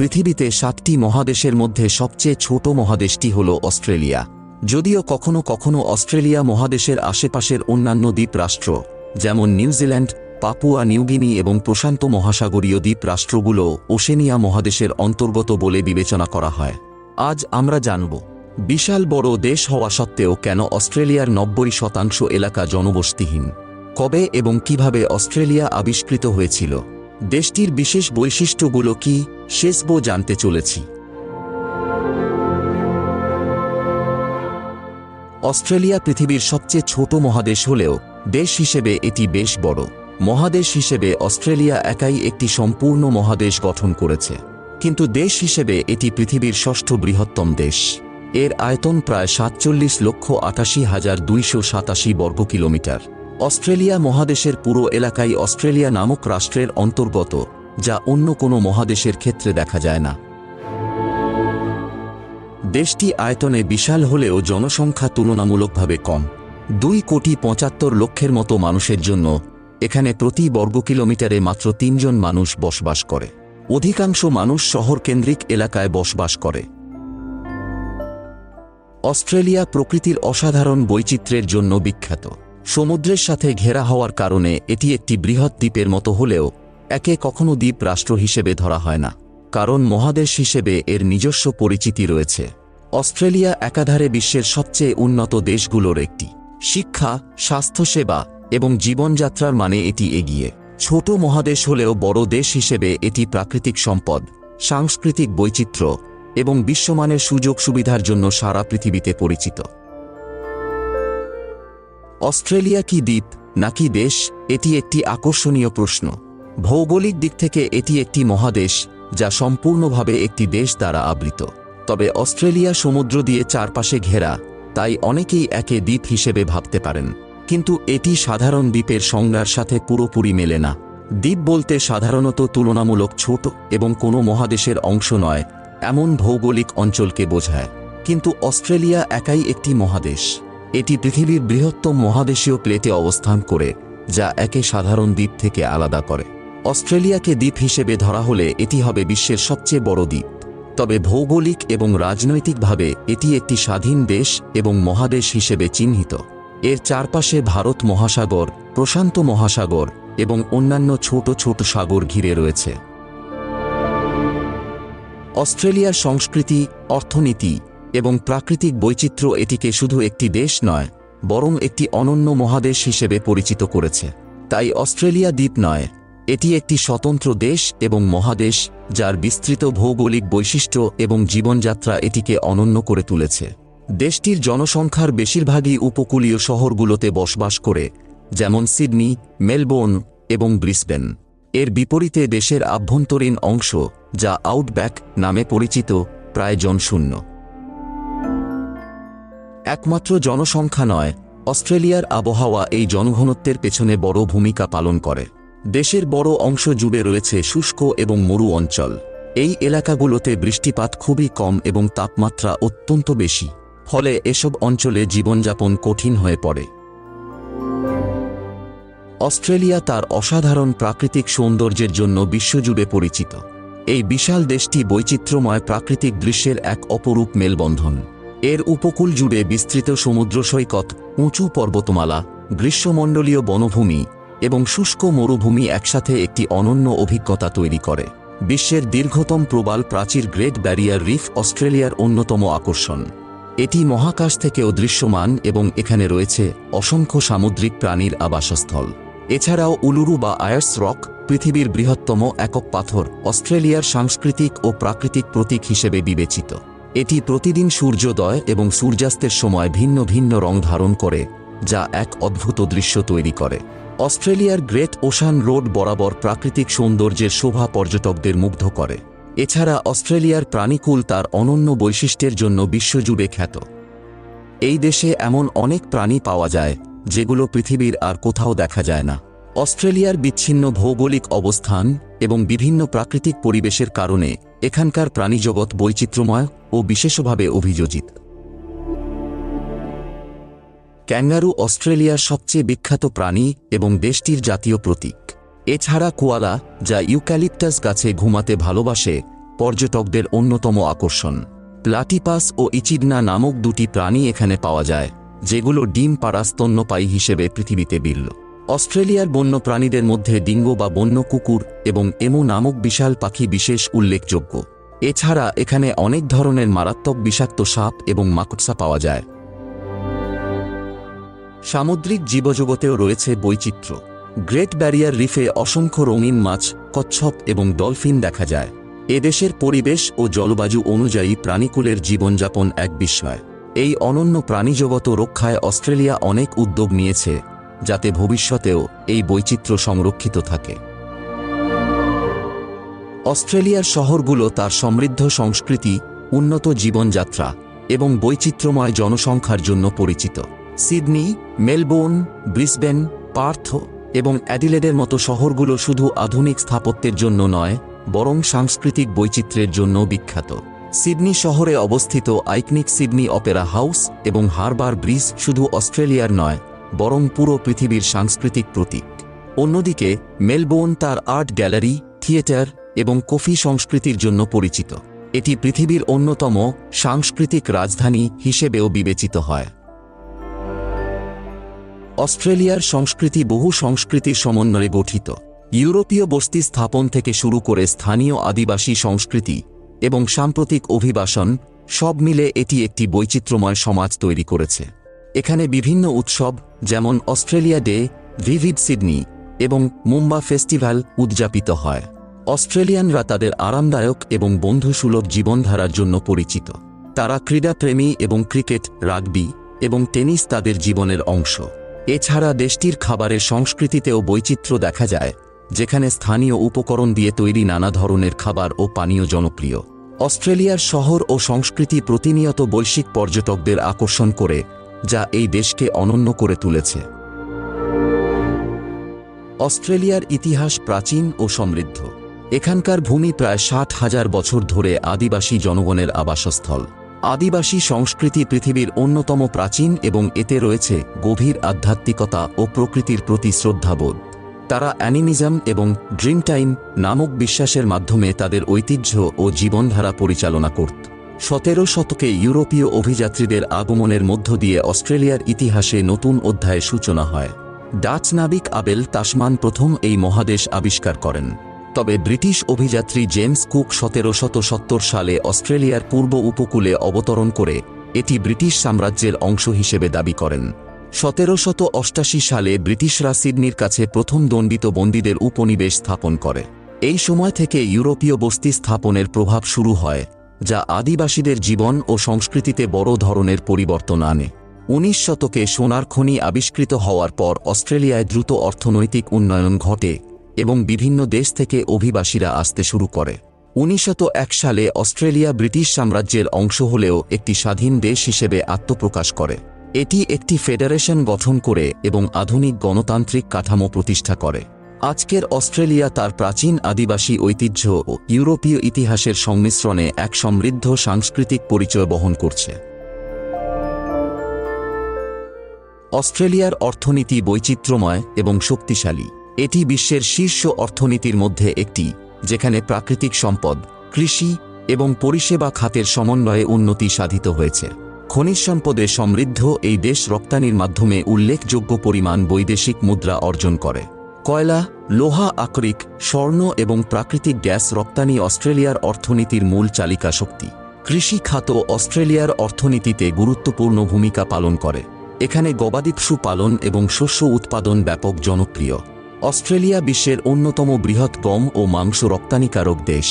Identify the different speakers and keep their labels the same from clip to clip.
Speaker 1: পৃথিবীতে সাতটি মহাদেশের মধ্যে সবচেয়ে ছোট মহাদেশটি হল অস্ট্রেলিয়া। যদিও কখনো কখনো অস্ট্রেলিয়া মহাদেশের আশেপাশের অন্যান্য দ্বীপ রাষ্ট্র যেমন নিউজিল্যান্ড পাপুয়া নিউগিনি এবং প্রশান্ত মহাসাগরীয় দ্বীপ রাষ্ট্রগুলো ওশেনিয়া মহাদেশের অন্তর্গত বলে বিবেচনা করা হয়। আজ আমরা জানব, বিশাল বড় দেশ হওয়া সত্ত্বেও কেন অস্ট্রেলিয়ার নব্বই শতাংশ এলাকা জনবসতিহীন? কবে এবং কীভাবে অস্ট্রেলিয়া আবিষ্কৃত হয়েছিল? দেশটির বিশেষ বৈশিষ্ট্যগুলো কি শেষবো জানতে চলেছি। অস্ট্রেলিয়া পৃথিবীর সবচেয়ে ছোট মহাদেশ হলেও দেশ হিসেবে এটি বেশ বড়। মহাদেশ হিসেবে অস্ট্রেলিয়া একাই একটি সম্পূর্ণ মহাদেশ গঠন করেছে। কিন্তু দেশ হিসেবে এটি পৃথিবীর ষষ্ঠ বৃহত্তম দেশ। এর আয়তন প্রায় সাতচল্লিশ লক্ষ আটাশি হাজার দুইশো সাতাশি বর্গ কিলোমিটার অস্ট্রেলিয়া মহাদেশের পুরো এলাকাই অস্ট্রেলিয়া নামক রাষ্ট্রের অন্তর্গত, যা অন্য কোনো মহাদেশের ক্ষেত্রে দেখা যায় না। দেশটি আয়তনে বিশাল হলেও জনসংখ্যা তুলনামূলকভাবে কম। দুই কোটি পঁচাত্তর লক্ষের মতো মানুষের জন্য এখানে প্রতি বর্গ কিলোমিটারে মাত্র তিনজন মানুষ বসবাস করে। অধিকাংশ মানুষ শহরকেন্দ্রিক এলাকায় বসবাস করে। অস্ট্রেলিয়া প্রকৃতির অসাধারণ বৈচিত্র্যের জন্য বিখ্যাত। সমুদ্রের সাথে ঘেরা হওয়ার কারণে এটি একটি বৃহৎ দ্বীপের মতো হলেও একে কখনো দ্বীপ রাষ্ট্র হিসেবে ধরা হয় না, কারণ মহাদেশ হিসেবে এর নিজস্ব পরিচিতি রয়েছে। অস্ট্রেলিয়া একাধারে বিশ্বের সবচেয়ে উন্নত দেশগুলোর একটি। শিক্ষা, স্বাস্থ্যসেবা এবং জীবনযাত্রার মানে এটি এগিয়ে। ছোট মহাদেশ হলেও বড় দেশ হিসেবে এটি প্রাকৃতিক সম্পদ, সাংস্কৃতিক বৈচিত্র্য এবং বিশ্বমানের সুযোগ সুবিধার জন্য সারা পৃথিবীতে পরিচিত। অস্ট্রেলিয়া কি দ্বীপ, নাকি দেশ, এটি একটি আকর্ষণীয় প্রশ্ন। ভৌগোলিক দিক থেকে এটি একটি মহাদেশ, যা সম্পূর্ণভাবে একটি দেশ দ্বারা আবৃত। তবে অস্ট্রেলিয়া সমুদ্র দিয়ে চারপাশে ঘেরা, তাই অনেকেই একে দ্বীপ হিসেবে ভাবতে পারেন। কিন্তু এটি সাধারণ দ্বীপের সংজ্ঞার সাথে পুরোপুরি মেলে না। দ্বীপ বলতে সাধারণত তুলনামূলক ছোট এবং কোনো মহাদেশের অংশ নয়, এমন ভৌগোলিক অঞ্চলকে বোঝায়। কিন্তু অস্ট্রেলিয়া একাই একটি মহাদেশ। এটি পৃথিবীর বৃহত্তম মহাদেশীয় প্লেটে অবস্থান করে, যা একে সাধারণ দ্বীপ থেকে আলাদা করে। অস্ট্রেলিয়াকে দ্বীপ হিসেবে ধরা হলে এটি হবে বিশ্বের সবচেয়ে বড় দ্বীপ। তবে ভৌগোলিক এবং রাজনৈতিকভাবে এটি একটি স্বাধীন দেশ এবং মহাদেশ হিসেবে চিহ্নিত। এর চারপাশে ভারত মহাসাগর, প্রশান্ত মহাসাগর এবং অন্যান্য ছোট ছোট সাগর ঘিরে রয়েছে। অস্ট্রেলিয়ার সংস্কৃতি, অর্থনীতি এবং প্রাকৃতিক বৈচিত্র্য এটিকে শুধু একটি দেশ নয়, বরং একটি অনন্য মহাদেশ হিসেবে পরিচিত করেছে। তাই অস্ট্রেলিয়া দ্বীপ নয়, এটি একটি স্বতন্ত্র দেশ এবং মহাদেশ, যার বিস্তৃত ভৌগোলিক বৈশিষ্ট্য এবং জীবনযাত্রা এটিকে অনন্য করে তুলেছে। দেশটির জনসংখ্যার বেশিরভাগই উপকূলীয় শহরগুলোতে বসবাস করে, যেমন সিডনি, মেলবোর্ন এবং ব্রিসবেন। এর বিপরীতে দেশের আভ্যন্তরীণ অংশ, যা আউটব্যাক নামে পরিচিত, প্রায় জনশূন্য। একমাত্র জনসংখ্যা নয়, অস্ট্রেলিয়ার আবহাওয়া এই জনঘনত্বের পেছনে বড় ভূমিকা পালন করে। দেশের বড় অংশ জুড়ে রয়েছে শুষ্ক এবং মরু অঞ্চল। এই এলাকাগুলোতে বৃষ্টিপাত খুবই কম এবং তাপমাত্রা অত্যন্ত বেশি, ফলে এসব অঞ্চলে জীবনযাপন কঠিন হয়ে পড়ে। অস্ট্রেলিয়া তার অসাধারণ প্রাকৃতিক সৌন্দর্যের জন্য বিশ্বজুড়ে পরিচিত। এই বিশাল দেশটি বৈচিত্র্যময় প্রাকৃতিক দৃশ্যের এক অপরূপ মেলবন্ধন। এর উপকূল জুড়ে বিস্তৃত সমুদ্র সৈকত, উঁচু পর্বতমালা, গ্রীষ্মমণ্ডলীয় বনভূমি এবং শুষ্ক মরুভূমি একসাথে একটি অনন্য অভিজ্ঞতা তৈরি করে। বিশ্বের দীর্ঘতম প্রবাল প্রাচীর গ্রেট ব্যারিয়ার রিফ অস্ট্রেলিয়ার অন্যতম আকর্ষণ। এটি মহাকাশ থেকেও দৃশ্যমান এবং এখানে রয়েছে অসংখ্য সামুদ্রিক প্রাণীর আবাসস্থল। এছাড়াও উলুরু বা আয়ার্স রক পৃথিবীর বৃহত্তম একক পাথর অস্ট্রেলিয়ার সাংস্কৃতিক ও প্রাকৃতিক প্রতীক হিসেবে বিবেচিত। এটি প্রতিদিন সূর্যোদয় এবং সূর্যাস্তের সময় ভিন্ন ভিন্ন রং ধারণ করে, যা এক অদ্ভুত দৃশ্য তৈরি করে। অস্ট্রেলিয়ার গ্রেট ওশান রোড বরাবর প্রাকৃতিক সৌন্দর্যের শোভা পর্যটকদের মুগ্ধ করে। এছাড়া অস্ট্রেলিয়ার প্রাণীকুল তার অনন্য বৈশিষ্ট্যের জন্য বিশ্বজুড়ে খ্যাত। এই দেশে এমন অনেক প্রাণী পাওয়া যায়, যেগুলো পৃথিবীর আর কোথাও দেখা যায় না। অস্ট্রেলিয়ার বিচ্ছিন্ন ভৌগোলিক অবস্থান এবং বিভিন্ন প্রাকৃতিক পরিবেশের কারণে এখানকার প্রাণীজগৎ বৈচিত্র্যময় ও বিশেষভাবে অভিযোজিত। ক্যাঙ্গারু অস্ট্রেলিয়ার সবচেয়ে বিখ্যাত প্রাণী এবং দেশটির জাতীয় প্রতীক। এছাড়া কোয়ালা, যা ইউক্যালিপটাস গাছে ঘুমাতে ভালোবাসে, পর্যটকদের অন্যতম আকর্ষণ। প্লাটিপাস ও ইচিডনা নামক দুটি প্রাণী এখানে পাওয়া যায়, যেগুলো ডিম পাড়া স্তন্যপায়ী হিসেবে পৃথিবীতে বিরল অস্ট্রেলিয়ার বন্য প্রাণীদের মধ্যে ডিঙ্গো বা বন্য কুকুর এবং এমো নামক বিশাল পাখি বিশেষ উল্লেখযোগ্য। এছাড়া এখানে অনেক ধরনের মারাত্মক বিষাক্ত সাপ এবং মাকড়সা পাওয়া যায়। সামুদ্রিক জীবজগতেও রয়েছে বৈচিত্র্য। গ্রেট ব্যারিয়ার রিফে অসংখ্য রঙিন মাছ, কচ্ছপ এবং ডলফিন দেখা যায়। এদেশের পরিবেশ ও জলবায়ু অনুযায়ী প্রাণীকুলের জীবনযাপন এক বিস্ময়। এই অনন্য প্রাণীজগত রক্ষায় অস্ট্রেলিয়া অনেক উদ্যোগ নিয়েছে, যাতে ভবিষ্যতেও এই বৈচিত্র্য সংরক্ষিত থাকে। অস্ট্রেলিয়ার শহরগুলো তার সমৃদ্ধ সংস্কৃতি, উন্নত জীবনযাত্রা এবং বৈচিত্র্যময় জনসংখ্যার জন্য পরিচিত। সিডনি, মেলবোর্ন, ব্রিসবেন, পার্থ এবং অ্যাডিলেডের মতো শহরগুলো শুধু আধুনিক স্থাপত্যের জন্য নয়, বরং সাংস্কৃতিক বৈচিত্র্যের জন্য বিখ্যাত। সিডনি শহরে অবস্থিত আইকনিক সিডনি অপেরা হাউস এবং হারবার ব্রিজ শুধু অস্ট্রেলিয়ার নয়, বরং পুরো পৃথিবীর সাংস্কৃতিক প্রতীক। অন্যদিকে, মেলবোর্ন তার আর্ট গ্যালারি, থিয়েটার এবং কফি সংস্কৃতির জন্য পরিচিত। এটি পৃথিবীর অন্যতম সাংস্কৃতিক রাজধানী হিসেবেও বিবেচিত হয়। অস্ট্রেলিয়ার সংস্কৃতি বহু সংস্কৃতির সমন্বয়ে গঠিত। ইউরোপীয় বস্তি স্থাপন থেকে শুরু করে স্থানীয় আদিবাসী সংস্কৃতি এবং সাম্প্রতিক অভিবাসন সব মিলে এটি একটি বৈচিত্র্যময় সমাজ তৈরি করেছে। এখানে বিভিন্ন উৎসব যেমন অস্ট্রেলিয়া ডে, ভিভিড সিডনি এবং মুম্বা ফেস্টিভ্যাল উদযাপিত হয়। অস্ট্রেলিয়ানরা তাদের আরামদায়ক এবং বন্ধুসুলভ জীবনধারার জন্য পরিচিত। তারা ক্রীড়াপ্রেমী এবং ক্রিকেট, রাগবি এবং টেনিস তাদের জীবনের অংশ। এছাড়া দেশটির খাবারের সংস্কৃতিতেও বৈচিত্র্য দেখা যায়, যেখানে স্থানীয় উপকরণ দিয়ে তৈরি নানা ধরনের খাবার ও পানীয় জনপ্রিয়। অস্ট্রেলিয়ার শহর ও সংস্কৃতি প্রতিনিয়ত বৈশ্বিক পর্যটকদের আকর্ষণ করে, যা এই দেশকে অনন্য করে তুলেছে। অস্ট্রেলিয়ার ইতিহাস প্রাচীন ও সমৃদ্ধ। এখানকার ভূমি প্রায় ষাট হাজার বছর ধরে আদিবাসী জনগণের আবাসস্থল। আদিবাসী সংস্কৃতি পৃথিবীর অন্যতম প্রাচীন এবং এতে রয়েছে গভীর আধ্যাত্মিকতা ও প্রকৃতির প্রতি শ্রদ্ধাবোধ। তারা অ্যানিমিজম এবং ড্রিম টাইম নামক বিশ্বাসের মাধ্যমে তাদের ঐতিহ্য ও জীবনধারা পরিচালনা করত। সতেরো শতকে ইউরোপীয় অভিযাত্রীদের আগমনের মধ্য দিয়ে অস্ট্রেলিয়ার ইতিহাসে নতুন অধ্যায়ের সূচনা হয়। ডাচ নাবিক আবেল তাসমান প্রথম এই মহাদেশ আবিষ্কার করেন। তবে ব্রিটিশ অভিযাত্রী জেমস কুক সতেরো সত্তর সালে অস্ট্রেলিয়ার পূর্ব উপকূলে অবতরণ করে এটি ব্রিটিশ সাম্রাজ্যের অংশ হিসেবে দাবি করেন। সতেরো অষ্টাশি সালে ব্রিটিশরা সিডনির কাছে প্রথম দণ্ডিত বন্দীদের উপনিবেশ স্থাপন করে। এই সময় থেকে ইউরোপীয় বস্তি স্থাপনের প্রভাব শুরু হয়, যা আদিবাসীদের জীবন ও সংস্কৃতিতে বড় ধরনের পরিবর্তন আনে। উনিশ শতকে সোনার খনি আবিষ্কৃত হওয়ার পর অস্ট্রেলিয়ায় দ্রুত অর্থনৈতিক উন্নয়ন ঘটে। এবং বিভিন্ন দেশ থেকে অভিবাসীরা আসতে শুরু করে। উনিশশত এক সালে অস্ট্রেলিয়া ব্রিটিশ সাম্রাজ্যের অংশ হলেও একটি স্বাধীন দেশ হিসেবে আত্মপ্রকাশ করে। এটি একটি ফেডারেশন গঠন করে এবং আধুনিক গণতান্ত্রিক কাঠামো প্রতিষ্ঠা করে। আজকের অস্ট্রেলিয়া তার প্রাচীন আদিবাসী ঐতিহ্য ও ইউরোপীয় ইতিহাসের সংমিশ্রণে এক সমৃদ্ধ সাংস্কৃতিক পরিচয় বহন করছে। অস্ট্রেলিয়ার অর্থনীতি বৈচিত্র্যময় এবং শক্তিশালী। এটি বিশ্বের শীর্ষ অর্থনীতির মধ্যে একটি, যেখানে প্রাকৃতিক সম্পদ, কৃষি এবং পরিষেবা খাতের সমন্বয়ে উন্নতি সাধিত হয়েছে। খনিজ সম্পদে সমৃদ্ধ এই দেশ রপ্তানির মাধ্যমে উল্লেখযোগ্য পরিমাণ বৈদেশিক মুদ্রা অর্জন করে। কয়লা, লোহা, আকরিক, স্বর্ণ এবং প্রাকৃতিক গ্যাস রপ্তানি অস্ট্রেলিয়ার অর্থনীতির মূল চালিকা শক্তি। কৃষি খাত অস্ট্রেলিয়ার অর্থনীতিতে গুরুত্বপূর্ণ ভূমিকা পালন করে। এখানে গবাদি পশু পালন এবং শস্য উৎপাদন ব্যাপক জনপ্রিয়। অস্ট্রেলিয়া বিশ্বের অন্যতম বৃহৎ গম ও মাংস রপ্তানিকারক দেশ।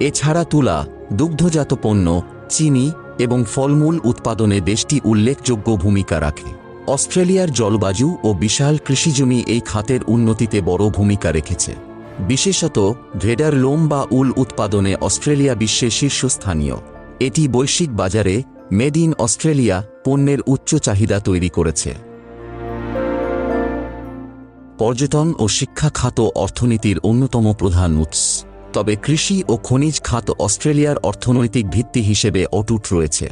Speaker 1: এছাড়া তুলা, দুগ্ধজাত পণ্য, চিনি এবং ফলমূল উৎপাদনে দেশটি উল্লেখযোগ্য ভূমিকা রাখে। অস্ট্রেলিয়ার জলবায়ু ও বিশাল কৃষিজমি এই খাতের উন্নতিতে বড় ভূমিকা রেখেছে। বিশেষত ভেডার লোম বা উল উৎপাদনে অস্ট্রেলিয়া বিশ্বে শীর্ষস্থানীয়। এটি বৈশ্বিক বাজারে মেড ইন অস্ট্রেলিয়া পণ্যের উচ্চ চাহিদা তৈরি করেছে। পর্যটন ও শিক্ষা খাত অর্থনীতির অন্যতম প্রধান উৎস। তবে কৃষি ও খনিজ খাত অস্ট্রেলিয়ার অর্থনৈতিক ভিত্তি হিসেবে অটুট রয়েছে।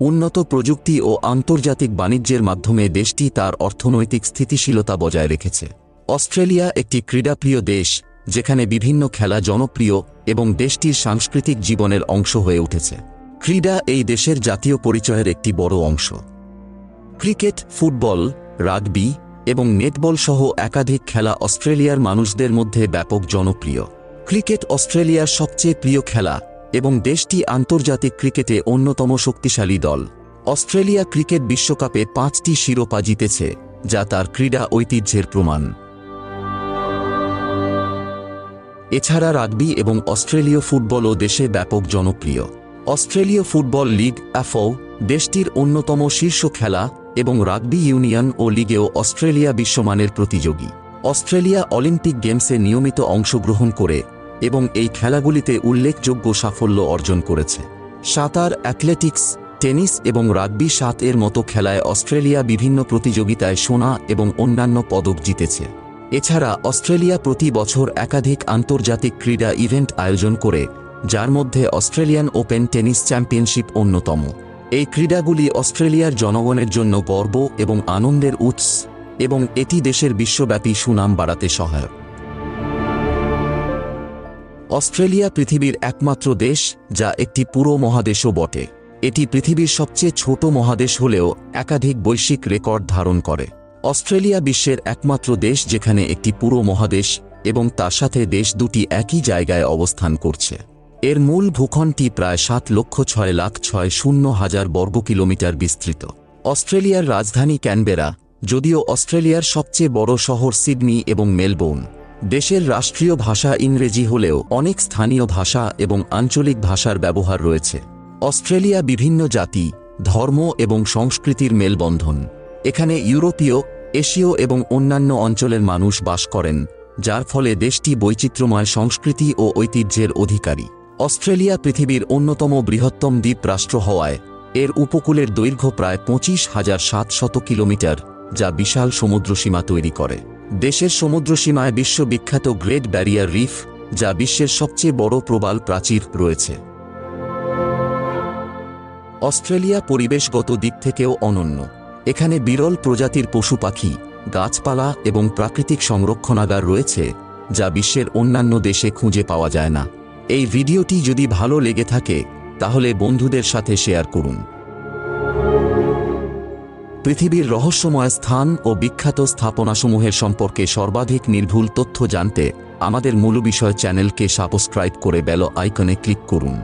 Speaker 1: উন্নত প্রযুক্তি ও আন্তর্জাতিক বাণিজ্যের মাধ্যমে দেশটি তার অর্থনৈতিক স্থিতিশীলতা বজায় রেখেছে। অস্ট্রেলিয়া একটি ক্রীড়াপ্রিয় দেশ, যেখানে বিভিন্ন খেলা জনপ্রিয় এবং দেশটির সাংস্কৃতিক জীবনের অংশ হয়ে উঠেছে। ক্রীড়া এই দেশের জাতীয় পরিচয়ের একটি বড় অংশ। ক্রিকেট, ফুটবল, রাগবি এবং নেটবল সহ একাধিক খেলা অস্ট্রেলিয়ার মানুষদের মধ্যে ব্যাপক জনপ্রিয়। ক্রিকেট অস্ট্রেলিয়ার সবচেয়ে প্রিয় খেলা এবং দেশটি আন্তর্জাতিক ক্রিকেটে অন্যতম শক্তিশালী দল। অস্ট্রেলিয়া ক্রিকেট বিশ্বকাপে পাঁচটি শিরোপা জিতেছে, যা তার ক্রীড়া ঐতিহ্যের প্রমাণ। এছাড়া রাগবি এবং অস্ট্রেলীয় ফুটবলও দেশে ব্যাপক জনপ্রিয়। অস্ট্রেলীয় ফুটবল লিগ অ্যাফও দেশটির অন্যতম শীর্ষ খেলা এবং রাগবি ইউনিয়ন ও লিগেও অস্ট্রেলিয়া বিশ্বমানের প্রতিযোগী। অস্ট্রেলিয়া অলিম্পিক গেমসে নিয়মিত অংশগ্রহণ করে এবং এই খেলাগুলিতে উল্লেখযোগ্য সাফল্য অর্জন করেছে। সাঁতার, অ্যাথলেটিক্স, টেনিস এবং রাগবি সাত এর মতো খেলায় অস্ট্রেলিয়া বিভিন্ন প্রতিযোগিতায় সোনা এবং অন্যান্য পদক জিতেছে। এছাড়া অস্ট্রেলিয়া প্রতি বছর একাধিক আন্তর্জাতিক ক্রীড়া ইভেন্ট আয়োজন করে, যার মধ্যে অস্ট্রেলিয়ান ওপেন টেনিস চ্যাম্পিয়নশিপ অন্যতম। এই ক্রীড়াগুলি অস্ট্রেলিয়ার জনগণের জন্য গর্ব এবং আনন্দের উৎস এবং এটি দেশের বিশ্বব্যাপী সুনাম বাড়াতে সহায়ক। অস্ট্রেলিয়া পৃথিবীর একমাত্র দেশ যা একটি পুরো মহাদেশও বটে। এটি পৃথিবীর সবচেয়ে ছোট মহাদেশ হলেও একাধিক বৈশ্বিক রেকর্ড ধারণ করে। অস্ট্রেলিয়া বিশ্বের একমাত্র দেশ যেখানে একটি পুরো মহাদেশ এবং তার সাথে দেশ দুটি একই জায়গায় অবস্থান করছে। এর মূল ভূখণ্ডটি প্রায় সাত লক্ষ ছয় লাখ ছয় শূন্য হাজার বর্গ কিলোমিটার বিস্তৃত। অস্ট্রেলিয়ার রাজধানী ক্যানবেরা, যদিও অস্ট্রেলিয়ার সবচেয়ে বড় শহর সিডনি এবং মেলবোর্ন, দেশের রাষ্ট্রীয় ভাষা ইংরেজি হলেও অনেক স্থানীয় ভাষা এবং আঞ্চলিক ভাষার ব্যবহার রয়েছে। অস্ট্রেলিয়া বিভিন্ন জাতি, ধর্ম এবং সংস্কৃতির মেলবন্ধন। এখানে ইউরোপীয়, এশীয় এবং অন্যান্য অঞ্চলের মানুষ বাস করেন, যার ফলে দেশটি বৈচিত্র্যময় সংস্কৃতি ও ঐতিহ্যের অধিকারী। অস্ট্রেলিয়া পৃথিবীর অন্যতম বৃহত্তম দ্বীপ রাষ্ট্র হওয়ায় এর উপকূলের দৈর্ঘ্য প্রায় পঁচিশ হাজার সাতশত কিলোমিটার, যা বিশাল সমুদ্রসীমা তৈরি করে। দেশের সমুদ্রসীমায় বিশ্ববিখ্যাত গ্রেট ব্যারিয়ার রিফ, যা বিশ্বের সবচেয়ে বড় প্রবাল প্রাচীর রয়েছে। অস্ট্রেলিয়া পরিবেশগত দিক থেকেও অনন্য। এখানে বিরল প্রজাতির পশু পাখি, গাছপালা এবং প্রাকৃতিক সংরক্ষণাগার রয়েছে, যা বিশ্বের অন্যান্য দেশে খুঁজে পাওয়া যায় না। এই ভিডিওটি যদি ভালো লেগে থাকে, তাহলে বন্ধুদের সাথে শেয়ার করুন। পৃথিবীর রহস্যময় স্থান ও বিখ্যাত স্থাপনাসমূহের সম্পর্কে সর্বাধিক নির্ভুল তথ্য জানতে আমাদের মূল বিষয় চ্যানেলকে সাবস্ক্রাইব করে বেল আইকনে ক্লিক করুন।